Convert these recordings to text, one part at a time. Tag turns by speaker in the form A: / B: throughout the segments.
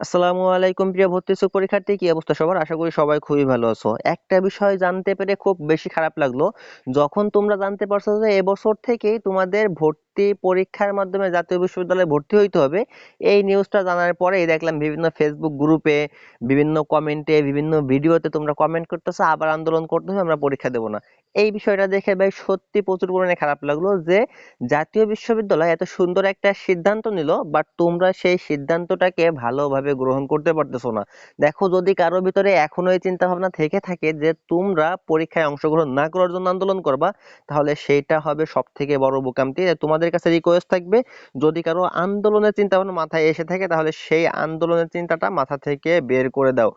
A: আসসালামু আলাইকুম প্রিয় ভর্তি ইচ্ছুক পরীক্ষার্থী, কি অবস্থা সবার? আশা করি সবাই খুবই ভালো আছো। একটা বিষয় জানতে পেরে খুব বেশি খারাপ লাগল। যখন তোমরা জানতে পারছ যে এবছর থেকে তোমাদের ভর্তি পরীক্ষার মাধ্যমে জাতীয় বিশ্ববিদ্যালয়ে ভর্তি হইতে হবে। এই নিউজটা জানার পরেই দেখলাম বিভিন্ন ফেসবুক গ্রুপে বিভিন্ন কমেন্টে বিভিন্ন ভিডিওতে তোমরা কমেন্ট করতেছো, আবার আন্দোলন করতে হবে আমরা পরীক্ষা দেব না। এই বিষয়টা দেখে ভাই সত্যি প্রচুর পরিমাণে খারাপ লাগল যে জাতীয় বিশ্ববিদ্যালয় এত সুন্দর একটা সিদ্ধান্ত নিল বাট তোমরা সেই সিদ্ধান্তটাকে ভালোভাবে গ্রহণ করতে পারতেছো না। দেখো, যদি কারও ভিতরে এখনও এই চিন্তা ভাবনা থেকে থাকে যে তোমরা পরীক্ষায় অংশগ্রহণ না করার জন্য আন্দোলন করবা, তাহলে সেইটা হবে সব থেকে বড় বোকামটি তোমাদের কাছে রিকোয়েস্ট থাকবে, যদি কারও আন্দোলনের চিন্তা ভাবনা মাথায় এসে থাকে, তাহলে সেই আন্দোলনের চিন্তাটা মাথা থেকে বের করে দাও।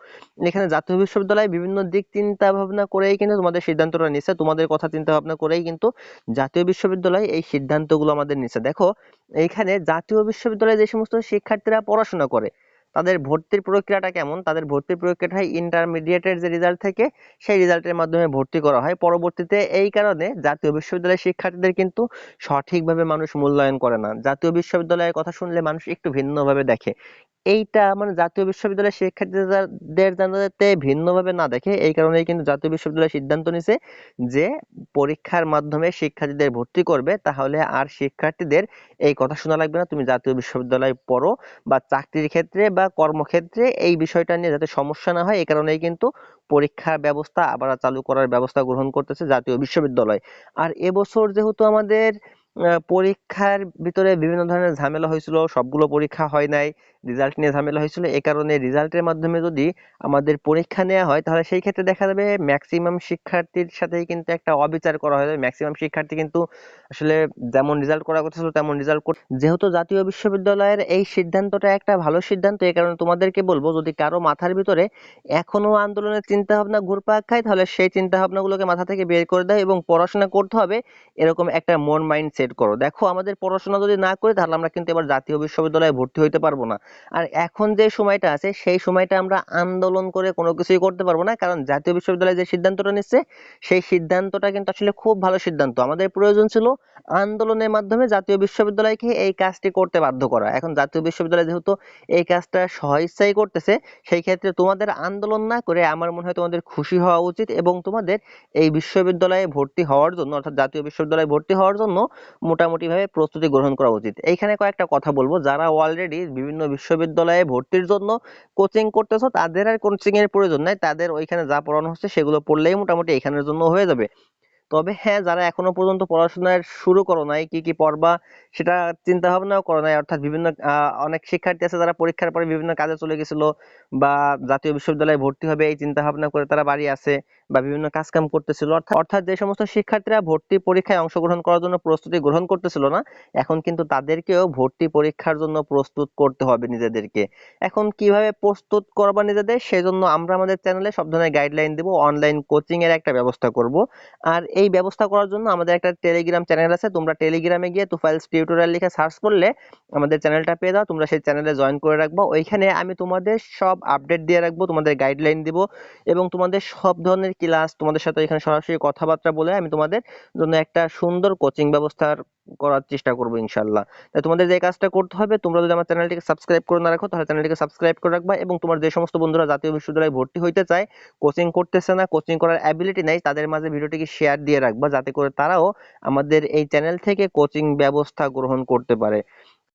A: এখানে জাতীয় বিশ্ববিদ্যালয় বিভিন্ন দিক চিন্তা ভাবনা করেই কিন্তু তোমাদের সিদ্ধান্তটা নিচ্ছে, তোমাদের কথা চিন্তা ভাবনা করেই কিন্তু জাতীয় বিশ্ববিদ্যালয় এই সিদ্ধান্তগুলো আমাদের নিচ্ছে। দেখো এখানে জাতীয় বিশ্ববিদ্যালয়ে যে সমস্ত শিক্ষার্থীরা পড়াশোনা করে তাদের ভর্তির প্রক্রিয়াটা কেমন? তাদের ভর্তির প্রক্রিয়াটা হয় ইন্টারমিডিয়েটের যে রেজাল্ট থেকে সেই রেজাল্টের মাধ্যমে ভর্তি করা হয়। পরবর্তীতে এই কারণে জাতীয় বিশ্ববিদ্যালয়ের শিক্ষার্থীদের কিন্তু সঠিকভাবে মানুষ মূল্যায়ন করে না। জাতীয় বিশ্ববিদ্যালয়ের কথা শুনলে মানুষ একটু ভিন্নভাবে দেখে। এইটা মানে জাতীয় বিশ্ববিদ্যালয়ের শিক্ষার্থীদের যাতে ভিন্নভাবে না দেখে, এই কারণেই কিন্তু জাতীয় বিশ্ববিদ্যালয় সিদ্ধান্ত নিছে যে পরীক্ষার মাধ্যমে শিক্ষার্থীদের ভর্তি করবে, তাহলে আর শিক্ষার্থীদের এই কথা শোনা লাগবে না, তুমি জাতীয় বিশ্ববিদ্যালয়ে পড়ো বা চাকরির ক্ষেত্রে বা কর্মক্ষেত্রে এই বিষয়টা নিয়ে যাতে সমস্যা না হয়, এই কারণেই কিন্তু পরীক্ষার ব্যবস্থা আবার চালু করার ব্যবস্থা গ্রহণ করতেছে জাতীয় বিশ্ববিদ্যালয়। আর এবছর যেহেতু আমাদের পরীক্ষার ভিতরে বিভিন্ন ধরনের ঝামেলা হয়েছিল, সবগুলো পরীক্ষা হয় নাই রেজাল্ট নিয়ে ঝামেলা হয়েছিল। এ কারণে রেজাল্টের মাধ্যমে যদি আমাদের পরীক্ষা নেওয়া হয়, তাহলে সেই ক্ষেত্রে দেখা যাবে ম্যাক্সিমাম শিক্ষার্থীর সাথেই কিন্তু একটা অবিচার করা হয় ম্যাক্সিমাম শিক্ষার্থী কিন্তু আসলে যেমন রেজাল্ট করার কথা ছিল, তেমন রেজাল্ট যেহেতু জাতীয় বিশ্ববিদ্যালয়ের এই সিদ্ধান্তটা একটা ভালো সিদ্ধান্ত এই কারণে তোমাদেরকে বলব, যদি কারও মাথার ভিতরে এখনও আন্দোলনের চিন্তা ভাবনা ঘুরপাক খায়, তাহলে সেই চিন্তা ভাবনাগুলোকে মাথা থেকে বের করে দেয় এবং পড়াশোনা করতে হবে। এরকম একটা মন মাইন্ড সেট করো। দেখো, আমাদের পড়াশোনা যদি না করি, তাহলে আমরা কিন্তু এবার জাতীয় বিশ্ববিদ্যালয়ে ভর্তি হইতে পারব না। আর এখন যে সময়টা আছে, সেই সময়টা আমরা আন্দোলন করে কোনো কিছুই করতে পারব না। কারণ জাতীয় বিশ্ববিদ্যালয় যে সিদ্ধান্তটা নিচ্ছে, সেই সিদ্ধান্তটা কিন্তু আসলে খুব ভালো সিদ্ধান্ত। আমাদের প্রয়োজন ছিল আন্দোলনের মাধ্যমে জাতীয় বিশ্ববিদ্যালয়কে এই কাজটি করতে বাধ্য করা। এখন জাতীয় বিশ্ববিদ্যালয় যেহেতু এই কাজটা স্বইচ্ছাই করতেছে, সেই ক্ষেত্রে তোমাদের আন্দোলন না করে আমার মনে হয় তোমাদের খুশি হওয়া উচিত এবং তোমাদের এই বিশ্ববিদ্যালয়ে ভর্তি হওয়ার জন্য, অর্থাৎ জাতীয় বিশ্ববিদ্যালয়ে ভর্তি হওয়ার জন্য মোটামুটি ভাবে প্রস্তুতি গ্রহণ করা উচিত। এইখানে কয়েকটা কথা বলব। যারা অলরেডি বিভিন্ন বিশ্ববিদ্যালয়ে ভর্তির জন্য কোচিং করতেছো, তাদের আর কোচিং এর প্রয়োজন নাই। তাদের ওইখানে যা পড়ানো হচ্ছে সেগুলো পড়লেই মোটামুটি এখানের জন্য হয়ে যাবে। তবে হ্যাঁ যারা এখনও পর্যন্ত পড়াশোনা শুরু করো নাই, কি কি পড়বা সেটা চিন্তা ভাবনাও করো নাই। অর্থাৎ বিভিন্ন অনেক শিক্ষার্থী আছে যারা পরীক্ষার পরে বিভিন্ন কাজে চলে গেছিল বা জাতীয় বিশ্ববিদ্যালয়ে ভর্তি হবে এই চিন্তা ভাবনা করে তারা বাড়ি আছে বা বিভিন্ন কাজ কাম করতেছিল। অর্থাৎ যে সমস্ত শিক্ষার্থীরা ভর্তি পরীক্ষায় অংশগ্রহণ করার জন্য প্রস্তুতি গ্রহণ করতেছিল না, এখন কিন্তু তাদেরকেও ভর্তি পরীক্ষার জন্য প্রস্তুত করতে হবে নিজেদেরকে। এখন কীভাবে প্রস্তুত করবা নিজেদের? সেজন্য আমরা আমাদের চ্যানেলে সব ধরনের গাইডলাইন দেব অনলাইন কোচিং এর একটা ব্যবস্থা করব। আর এই ব্যবস্থা করার জন্য আমাদের একটা টেলিগ্রাম চ্যানেল আছে। তোমরা টেলিগ্রামে গিয়ে তুফাইলস টিউটোরিয়াল লিখে সার্চ করলে আমাদের চ্যানেলটা পেয়ে দাও তোমরা সেই চ্যানেলে জয়েন করে রাখব। ওইখানে আমি তোমাদের সব আপডেট দিয়ে রাখব, তোমাদের গাইডলাইন দিব এবং তোমাদের সব ধরনের ক্লাস তোমাদের সাথে এখানে সরাসরি কথাবার্তা বলে আমি তোমাদের জন্য একটা সুন্দর কোচিং ব্যবস্থার করার চেষ্টা করব, ইনশাল্লাহ। তাই তোমাদের যে কাজটা করতে হবে, তোমরা যদি আমার চ্যানেলটিকে সাবস্ক্রাইব করে না রাখো, তাহলে চ্যানেলটিকে সাবস্ক্রাইব করে রাখবা এবং তোমার যে সমস্ত বন্ধুরা জাতীয় বিশ্ববিদ্যালয়ে ভর্তি হইতে চায় কোচিং করতেছে না কোচিং করার অ্যাবিলিটি নাই, তাদের মাঝে ভিডিওটিকে শেয়ার দিয়ে রাখবা, যাতে করে তারাও আমাদের এই চ্যানেল থেকে কোচিং ব্যবস্থা গ্রহণ করতে পারে।